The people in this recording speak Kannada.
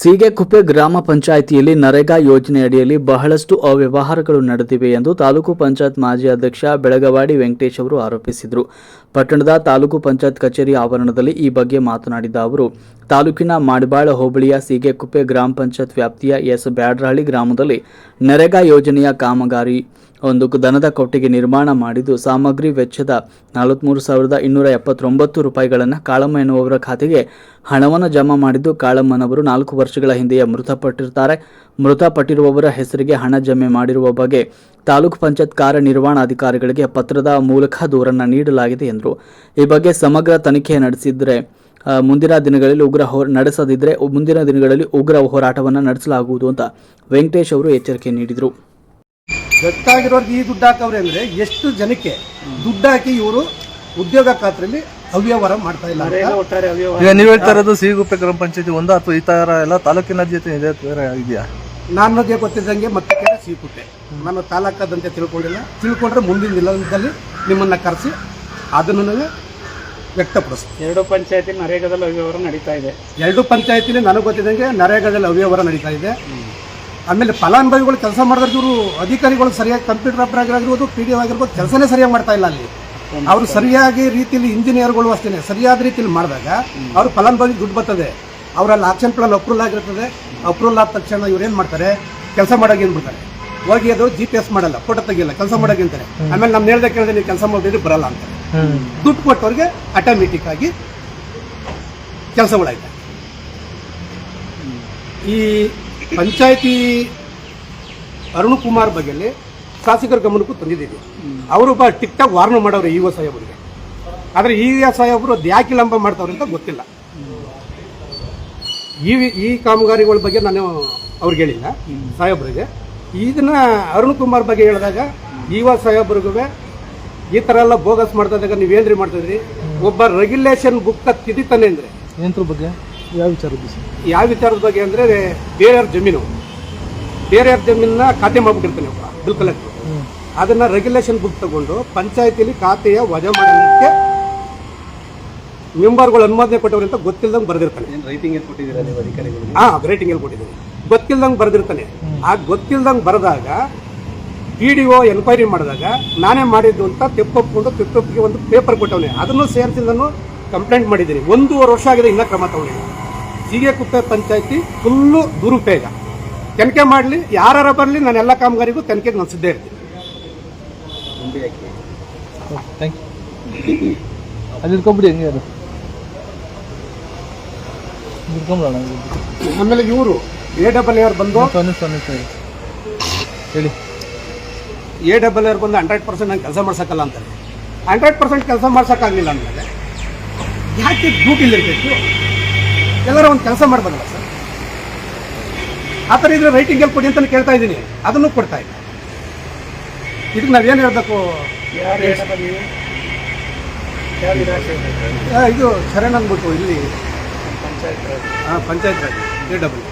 ಸೀಗೆಕುಪ್ಪೆ ಗ್ರಾಮ ಪಂಚಾಯಿತಿಯಲ್ಲಿ ನರೇಗಾ ಯೋಜನೆಯಡಿಯಲ್ಲಿ ಬಹಳಷ್ಟು ಅವ್ಯವಹಾರಗಳು ನಡೆದಿವೆ ಎಂದು ತಾಲೂಕು ಪಂಚಾಯತ್ ಮಾಜಿ ಅಧ್ಯಕ್ಷ ಬೆಳಗವಾಡಿ ವೆಂಕಟೇಶ್ ಅವರು ಆರೋಪಿಸಿದರು. ಪಟ್ಟಣದ ತಾಲೂಕು ಪಂಚಾಯತ್ ಕಚೇರಿ ಆವರಣದಲ್ಲಿ ಈ ಬಗ್ಗೆ ಮಾತನಾಡಿದ ಅವರು ತಾಲೂಕಿನ ಮಾಡಬಾಳ ಹೋಬಳಿಯ ಸೀಗೆಕುಪ್ಪೆ ಗ್ರಾಮ ಪಂಚಾಯತ್ ವ್ಯಾಪ್ತಿಯ ಎಸ್ ಬ್ಯಾಡ್ರಹಳ್ಳಿ ಗ್ರಾಮದಲ್ಲಿ ನರೇಗಾ ಯೋಜನೆಯ ಕಾಮಗಾರಿ ಒಂದು ದನದ ಕೊಟ್ಟಿಗೆ ನಿರ್ಮಾಣ ಮಾಡಿದ್ದು ಸಾಮಗ್ರಿ ವೆಚ್ಚದ ನಲವತ್ತ್ಮೂರು ಸಾವಿರದ ಇನ್ನೂರ ಎಪ್ಪತ್ತೊಂಬತ್ತು ರೂಪಾಯಿಗಳನ್ನು ಕಾಳಮ್ಮ ಎನ್ನುವವರ ಖಾತೆಗೆ ಹಣವನ್ನು ಜಮಾ ಮಾಡಿದ್ದು ಕಾಳಮ್ಮನವರು ನಾಲ್ಕು ವರ್ಷಗಳ ಹಿಂದೆಯೇ ಮೃತಪಟ್ಟಿರ್ತಾರೆ. ಮೃತಪಟ್ಟಿರುವವರ ಹೆಸರಿಗೆ ಹಣ ಜಮೆ ಮಾಡಿರುವ ಬಗ್ಗೆ ತಾಲೂಕು ಪಂಚಾಯತ್ ಕಾರ್ಯನಿರ್ವಹಣಾಧಿಕಾರಿಗಳಿಗೆ ಪತ್ರದ ಮೂಲಕ ದೂರನ್ನು ನೀಡಲಾಗಿದೆ ಎಂದರು. ಈ ಬಗ್ಗೆ ಸಮಗ್ರ ತನಿಖೆ ನಡೆಸಿದರೆ ಮುಂದಿನ ದಿನಗಳಲ್ಲಿ ಉಗ್ರ ಹೋ ನಡೆಸದಿದ್ದರೆ ಮುಂದಿನ ದಿನಗಳಲ್ಲಿ ಉಗ್ರ ಹೋರಾಟವನ್ನು ನಡೆಸಲಾಗುವುದು ಅಂತ ವೆಂಕಟೇಶ್ ಅವರು ಎಚ್ಚರಿಕೆ ನೀಡಿದರು. ಗೊತ್ತಾಗಿರೋರ್ಗೆ ಈ ದುಡ್ಡು ಹಾಕವ್ರೆ ಅಂದರೆ ಎಷ್ಟು ಜನಕ್ಕೆ ದುಡ್ಡು ಹಾಕಿ ಇವರು ಉದ್ಯೋಗ ಖಾತ್ರಿಯಲ್ಲಿ ಅವ್ಯವಹಾರ ಮಾಡ್ತಾ ಇಲ್ಲ ಈಗ ನೀವು ಹೇಳ್ತಾ ಇರೋದು ಸಿಗುಪ್ಪೆ ಗ್ರಾಮ ಪಂಚಾಯತಿ ಒಂದು ಅಥವಾ ಈ ತರ ಎಲ್ಲ ತಾಲೂಕಿನ ಜೊತೆ ಇದೇ ತರ ಇದೆಯಾ? ನನಗೆ ಗೊತ್ತಿದ್ದಂಗೆ ಮತ್ತೆ ಕೇಳ ಸಿಗುತ್ತೆ ನಾನು ತಾಲೂಕದಂತೆ ತಿಳ್ಕೊಂಡಿಲ್ಲ. ತಿಳ್ಕೊಂಡ್ರೆ ಮುಂದಿನ ದಿನದಲ್ಲಿ ನಿಮ್ಮನ್ನ ಕರೆಸಿ ಅದನ್ನು ನನಗೆ ವ್ಯಕ್ತಪಡಿಸ್ತೀನಿ ಎರಡು ಪಂಚಾಯತಿ ನರೇಗಾದಲ್ಲಿ ಅವ್ಯವಹಾರ ನಡೀತಾ ಇದೆ. ಎರಡು ಪಂಚಾಯತಿಲಿ ನನಗೆ ಗೊತ್ತಿದ್ದಂಗೆ ನರೇಗಾದಲ್ಲಿ ಅವ್ಯವಹಾರ ನಡೀತಾ ಇದೆ. ಆಮೇಲೆ ಫಲಾನುಭವಿಗಳು ಕೆಲಸ ಮಾಡಿದ್ರೆ ಇವರು ಅಧಿಕಾರಿಗಳು ಸರಿಯಾಗಿ ಕಂಪ್ಯೂಟರ್ ಆಪರೇಟರ್ ಆಗಿರ್ಬೋದು ಪಿ ಡಿ ಆಗಿರ್ಬೋದು ಕೆಲಸನೇ ಸರಿಯಾಗಿ ಮಾಡ್ತಾ ಇಲ್ಲ ಅಲ್ಲಿ. ಅವರು ಸರಿಯಾಗಿ ರೀತಿಯಲ್ಲಿ ಇಂಜಿನಿಯರ್ಗಳು ಅಷ್ಟೇ ಸರಿಯಾದ ರೀತಿಯಲ್ಲಿ ಮಾಡಿದಾಗ ಅವರು ಫಲಾನುಭವಿ ದುಡ್ಡು ಬರ್ತದೆ. ಅವರಲ್ಲಿ ಆಕ್ಷನ್ ಪ್ಲಾನ್ ಅಪ್ರೂವಲ್ ಆಗಿರ್ತದೆ. ಅಪ್ರೂವಲ್ ಆದ ತಕ್ಷಣ ಇವ್ರು ಏನು ಮಾಡ್ತಾರೆ? ಕೆಲಸ ಮಾಡೋಕೆ ಬಿಡ್ತಾರೆ ಹೋಗಿ ಅದು ಜಿ ಪಿ ಎಸ್ ಮಾಡಲ್ಲ ಫೋಟೋ ತೆಗಿಯಲ್ಲ ಕೆಲಸ ಮಾಡೋಕೆ ಅಂತಾರೆ. ಆಮೇಲೆ ನಮ್ಮ ಹೇಳ್ದೆ ಕೇಳಿದ್ರೆ ನೀವು ಕೆಲಸ ಮಾಡಿದ್ರೆ ಬರಲ್ಲ ಅಂತಾರೆ. ದುಡ್ಡು ಕೊಟ್ಟವ್ರಿಗೆ ಆಟೋಮೆಟಿಕ್ ಆಗಿ ಕೆಲಸಗಳಾಯ್ತು. ಈ ಪಂಚಾಯತಿ ಅರುಣ್ ಕುಮಾರ್ ಬಗ್ಗೆ ಶಾಸಕರ ಗಮನಕ್ಕೂ ತಂದಿದ್ದೀವಿ. ಅವರು ಒಬ್ಬ ಟಿಕ್ ಟಾಕ್ ವಾರ್ನ್ ಮಾಡೋರು ಇ ಒ ಸಾಹೇಬರಿಗೆ. ಆದರೆ ಈ ಒ ಸಾಹೇಬರು ಅದು ಯಾಕೆ ವಿಳಂಬ ಮಾಡ್ತಾವ್ರೆ ಅಂತ ಗೊತ್ತಿಲ್ಲ. ಈ ಈ ಕಾಮಗಾರಿಗಳ ಬಗ್ಗೆ ನಾನು ಅವ್ರಿಗೆ ಹೇಳಿಲ್ಲ, ಸಾಹೇಬ್ರಿಗೆ. ಇದನ್ನ ಅರುಣ್ ಕುಮಾರ್ ಬಗ್ಗೆ ಹೇಳಿದಾಗ ಇ ಒ ಸಾಹೇಬ್ರಿಗೂ ಈ ಥರ ಎಲ್ಲ ಬೋಗಸ್ ಮಾಡ್ತಾ ಇದ್ದಾಗ ಮಾಡ್ತಾ ಮಾಡ್ತಿದ್ರಿ ಒಬ್ಬ ರೆಗ್ಯುಲೇಷನ್ ಬುಕ್ ತಿದ್ದಿತಾನೆ ಅಂದ್ರೆ. ಬಗ್ಗೆ? ಯಾವ ವಿಚಾರ ಉದ್ದೇಶ ಯಾವ ವಿಚಾರದ ಬಗ್ಗೆ ಅಂದರೆ ಬೇರೆಯವ್ರ ಜಮೀನು. ಬೇರೆಯವ್ರ ಜಮೀನನ್ನ ಖಾತೆ ಮಾಡ್ಬಿಟ್ಟಿರ್ತಾನೆ ಒಬ್ಬ ಬಿಲ್ ಕಲೆಕ್ಟರ್ ಅದನ್ನ ರೆಗ್ಯುಲೇಷನ್ ಬುಕ್ ತಗೊಂಡು ಪಂಚಾಯತಿಲಿ ಖಾತೆಯ ವಜಾ ಮಾಡಲಿಕ್ಕೆ ಮೆಂಬರ್ಗಳು ಅನುಮೋದನೆ ಕೊಟ್ಟವ್ರು ಅಂತ ಗೊತ್ತಿಲ್ದಂಗೆ ಬರೆದಿರ್ತಾನೆ. ರೈಟಿಂಗ್ ಕೊಟ್ಟಿದ್ದೀರಾ ನೀವು ಅಧಿಕಾರಿಗಳಿಗೆ? ಹಾ ರೇಟಿಂಗ್ ಎಲ್ಲಿ ಕೊಟ್ಟಿದ್ದೀನಿ. ಗೊತ್ತಿಲ್ದಂಗೆ ಬರೆದಿರ್ತಾನೆ. ಆ ಗೊತ್ತಿಲ್ದಂಗೆ ಬರೆದಾಗ ಪಿ ಡಿ ಒ ಎನ್ಕ್ವೈರಿ ಮಾಡಿದಾಗ ನಾನೇ ಮಾಡಿದ್ದು ಅಂತ ತೆಪ್ಪೊಪ್ಕೊಂಡು ತೆಪ್ಪೊಪ್ಪಿಗೆ ಒಂದು ಪೇಪರ್ ಕೊಟ್ಟವನೆ. ಅದನ್ನು ಸೇರಿಸಿ ನಾನು ಕಂಪ್ಲೇಂಟ್ ಮಾಡಿದ್ದೀನಿ. ಒಂದೂವರೆ ವರ್ಷ ಆಗಿದೆ ಇನ್ನೂ ಕ್ರಮ ತಗೊಂಡಿಲ್ಲ. ಸೀಗೆಕುಪ್ಪೆ ಪಂಚಾಯಿತಿ ಫುಲ್ಲು ದುರುಪಯೋಗ. ತನಿಖೆ ಮಾಡಲಿ ಯಾರು ಬರಲಿ ನಾನು ಎಲ್ಲ ಕಾಮಗಾರಿಗೂ ತನಿಖೆಗೆ ನಾನು ಸಿದ್ಧ ಇರ್ತೀನಿ. ಆಮೇಲೆ ಇವರು ಎ ಡಬಲ್ ಎರ್ ಬಂದು ಹೇಳಿ. ಎ ಡಬಲ್ ಎರ್ ಬಂದು ಹಂಡ್ರೆಡ್ ಪರ್ಸೆಂಟ್ ನಂಗೆ ಕೆಲಸ ಮಾಡ್ಸೋಕ್ಕಲ್ಲ ಅಂತಾರೆ. ಹಂಡ್ರೆಡ್ ಪರ್ಸೆಂಟ್ ಕೆಲಸ ಮಾಡ್ಸೋಕ್ಕಾಗಲಿಲ್ಲ ಅಂದಮೇಲೆ ಯಾಕೆ ಡ್ಯೂಟಿಲಿ ಇರಬೇಕು? ಎಲ್ಲರೂ ಒಂದು ಕೆಲಸ ಮಾಡ್ಬೋದಲ್ಲ ಸರ್? ಆ ಥರ ಇದ್ರೆ ರೈಟಿಂಗ್ ಎಲ್ಲಿ ಕೊಡಿ ಅಂತ ಕೇಳ್ತಾ ಇದ್ದೀನಿ. ಅದನ್ನು ಕೊಡ್ತಾ ಇಲ್ಲ. ಇದಕ್ಕೆ ನಾವೇನು ಹೇಳಬೇಕು? ಇದು ಶರಣ್ ಅಂದ್ಬಿಟ್ಟು ಇಲ್ಲಿ ಪಂಚಾಯತ್ ರಾಜ್ ಹಾಂ ಪಂಚಾಯತ್ ರಾಜ್ ಎ ಡಬಲ್